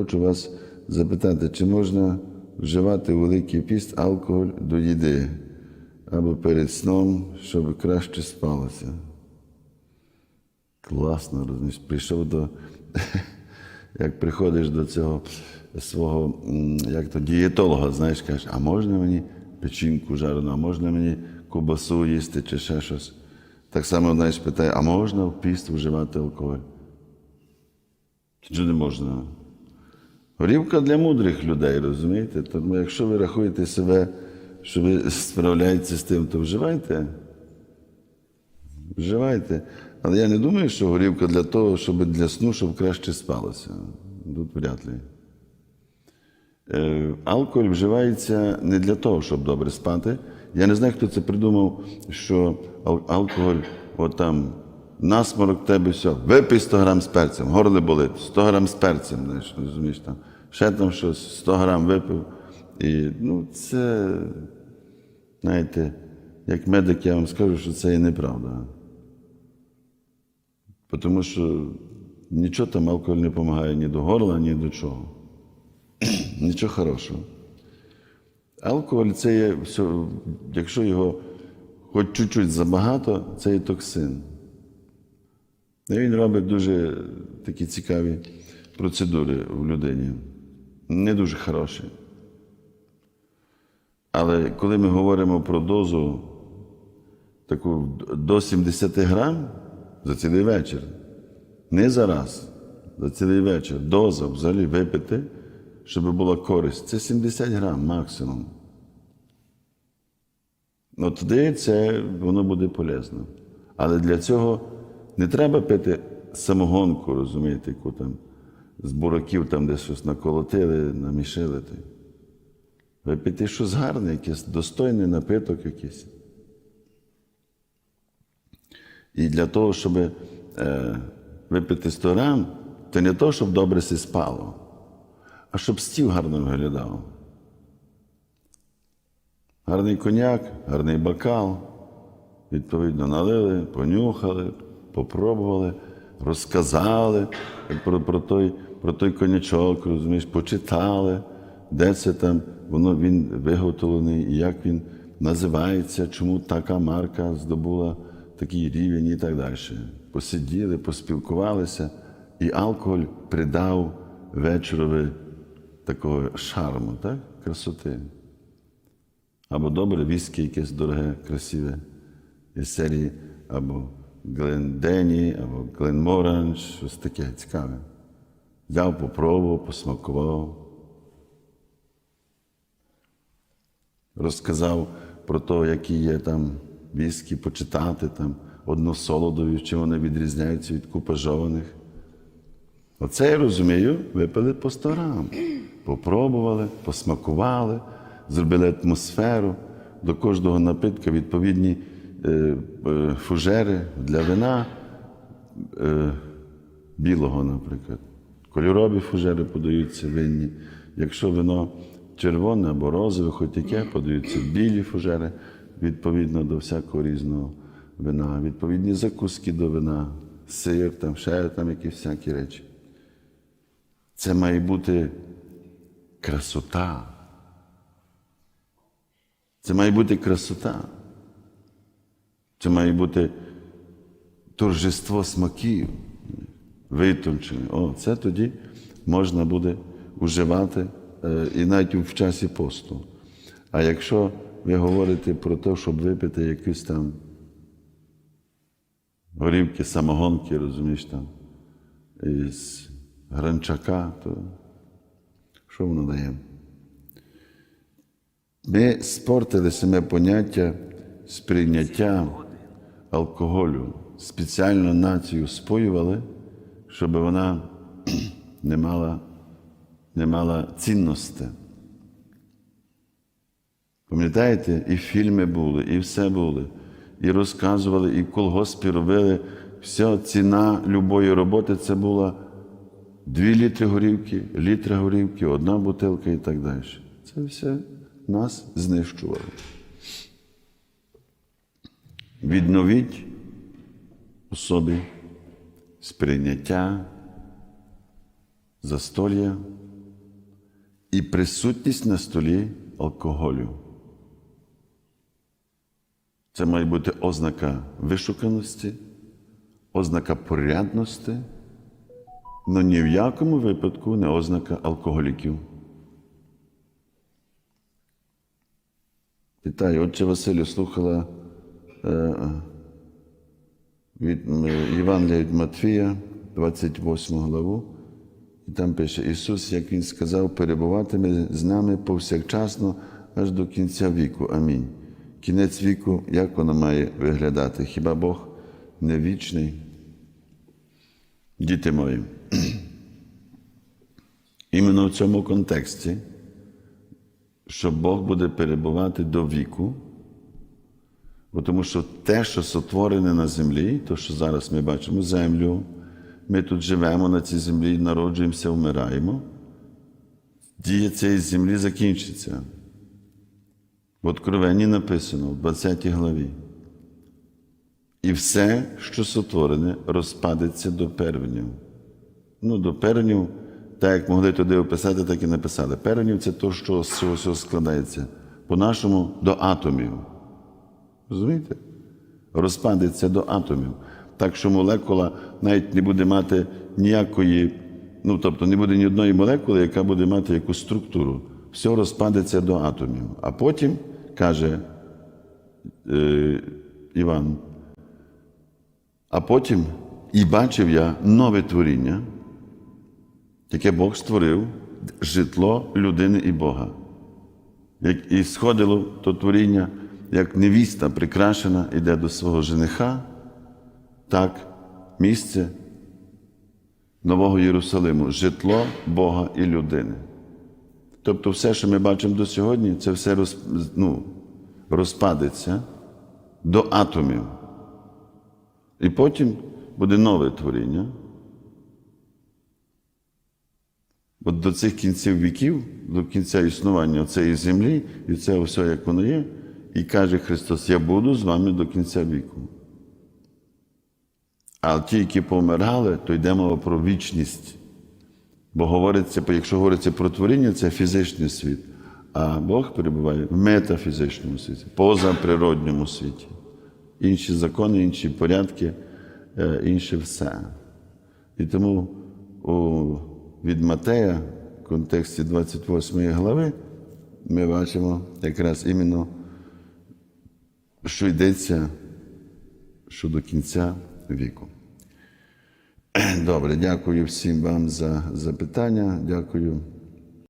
Хочу вас запитати, чи можна вживати Великий піст алкоголь до їди або перед сном, щоб краще спалося? Класно, розумієш, прийшов до, як приходиш до цього свого як то, дієтолога, знаєш, кажеш, а можна мені печінку жарену, а можна мені кубасу їсти чи ще щось. Так само, знаєш, питає, а можна в піст вживати алкоголь? Чи не можна? Горівка для мудрих людей, розумієте? Тому якщо ви рахуєте себе, що ви справляєтеся з тим, то вживайте. Вживайте. Але я не думаю, що горівка для того, щоб для сну, щоб краще спалося. Тут вряд ли. Е, алкоголь вживається не для того, щоб добре спати. Я не знаю, хто це придумав, що алкоголь, от там, насморок тебе все, випий 100 грам з перцем, горло болить, 100 грам з перцем, знаєш, розумієш там. Ще там щось, 100 грам випив. І ну, це, знаєте, як медик, я вам скажу, що це і неправда. Тому що нічого там алкоголь не допомагає ні до горла, ні до чого. Нічого хорошого. Алкоголь це є, якщо його хоч чуть-чуть забагато, це є токсин. І він робить дуже такі цікаві процедури в людині. Не дуже хороші. Але коли ми говоримо про дозу таку до 70 грам за цілий вечір, не за раз, за цілий вечір, доза взагалі випити, щоб була користь, це 70 грам максимум. Ну, тоді це воно буде полезно. Але для цього не треба пити самогонку, розумієте, яку там з бураків там десь щось наколотили, намішили. Ви пити щось гарне, якийсь достойний напиток якийсь. І для того, щоб е, випити 100 грам, це не то, щоб добре си спало, а щоб стіл гарно виглядав. Гарний коньяк, гарний бокал. Відповідно, налили, понюхали, попробували, розказали про, про, той, про той конячок, розумієш, почитали, де це там, воно він виготовлений, як він називається, чому така марка здобула такий рівень і так далі. Посиділи, поспілкувалися, і алкоголь придав вечорові такого шарму, так? красоти. Або добре віскі якесь дороге, красиве із серії, або Глендені, або Гленморанж, щось таке цікаве. Взяв, попробував, посмакував. Розказав про те, які є там віскі, почитати там односолодові, чим вони відрізняються від купажованих. Оце я розумію, випили по 100 грам. Попробували, посмакували, зробили атмосферу до кожного напитка відповідні фужери для вина е, білого, наприклад. Кольорові фужери подаються винні. Якщо вино червоне або розове, хоч яке, подаються білі фужери відповідно до всякого різного вина, відповідні закуски до вина, сир, там, ще там якісь всякі речі. Це має бути красота. Це має бути красота. Це має бути торжество смаків, витончене. О, це тоді можна буде уживати е, і навіть в часі посту. А якщо ви говорите про те, щоб випити якісь там горівки, самогонки, розумієш там, із гранчака, то що воно дає? Ми спортили саме поняття сприйняття алкоголю. Спеціально націю споювали, щоб вона не мала, не мала цінності. Пам'ятаєте, і фільми були, і все були, і розказували, і колгоспі робили. Вся ціна любої роботи це була 2 літри горівки, літра горівки, одна бутилка і так далі. Це все нас знищувало. Відновіть у собі сприйняття застолля і присутність на столі алкоголю. Це має бути ознака вишуканості, ознака порядності, але ні в якому випадку не ознака алкоголіків. Вітаю, отче Василю, слухала від е, Євангелія від Матфія, 28 главу, і там пише: Ісус, як Він сказав, перебуватиме з нами повсякчасно аж до кінця віку. Амінь. Кінець віку, як воно має виглядати? Хіба Бог не вічний? Діти мої, іменно в цьому контексті що Бог буде перебувати до віку, бо тому що те, що сотворене на землі, то, що зараз ми бачимо землю, ми тут живемо на цій землі, народжуємося, вмираємо, дія цієї землі закінчиться. В Откровенні написано в 20 главі. І все, що сотворене, розпадеться до первенів. Ну, до первенів, так як могли туди описати, так і написали. Первенів це то, що з цього складається. По-нашому до атомів. Розумієте? Розпадеться до атомів. Так що молекула навіть не буде мати ніякої, ну тобто не буде ні одної молекули, яка буде мати якусь структуру. Все розпадеться до атомів. А потім каже е, Іван, а потім і бачив я нове творіння, яке Бог створив, житло людини і Бога. І сходило то творіння, як невіста прикрашена йде до свого жениха, так місце Нового Єрусалиму, житло Бога і людини. Тобто все, що ми бачимо до сьогодні, це все роз, ну, розпадеться до атомів. І потім буде нове творіння. От до цих кінців віків, до кінця існування цієї землі, і це все, як воно є, і каже Христос: Я буду з вами до кінця віку. А ті, які помирали, то йде мова про вічність. Бо говориться, якщо говориться про творіння, це фізичний світ, а Бог перебуває в метафізичному світі, позаприродньому світі. Інші закони, інші порядки, е, інше все. І тому у, від Матея, в контексті 28 глави, ми бачимо якраз іменно, що йдеться щодо кінця віку. Добре, дякую всім вам за запитання. Дякую